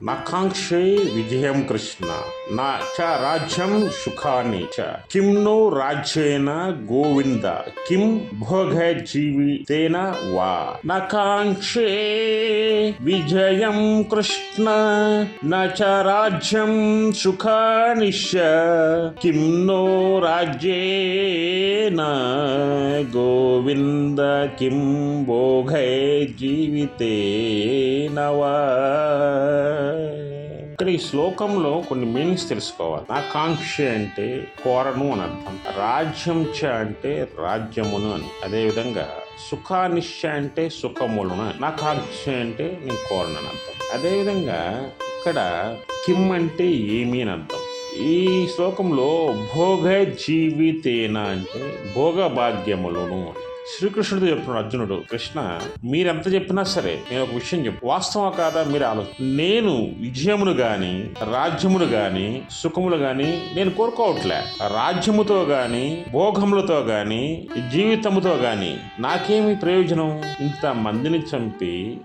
నకాంక్షే విజయం కృష్ణ నా చ రాజ్యం సుఖాని చ కిం నో రాజ్యేన గోవింద కిం భోగ జీవితేన వా నకాంక్షే విజయం కృష్ణ న చ రాజ్యం సుఖాని చ కిం నో రాజ్యేన గోవింద కిం భోగై జీవితేన వా ఇక్కడ ఈ శ్లోకంలో కొన్ని మీనింగ్స్ తెలుసుకోవాలి. నాకాంక్ష అంటే కోరను అని అర్థం. రాజ్యం చ అంటే రాజ్యమును అని. అదేవిధంగా సుఖానిశ్చ అంటే సుఖములను నాకాంక్ష అంటే నేను కోరను అని అర్థం. అదేవిధంగా ఇక్కడ కిమ్ అంటే ఏమి అని అర్థం. ఈ శ్లోకంలో భోగ జీవితేన అంటే భోగ భాగ్యములను అని. శ్రీకృష్ణుడు చెప్తున్నాడు అర్జునుడు కృష్ణ మీరెంత చెప్పినా సరే నేను ఒక విషయం చెప్పు. వాస్తవం కాదా? మీరు ఆలోచన నేను విజయమును గాని రాజ్యమును గాని సుఖములు గాని నేను కోరుకోవట్లే. రాజ్యముతో గాని భోగములతో గాని జీవితముతో గాని నాకేమి ప్రయోజనం? ఇంత మందిని చంపి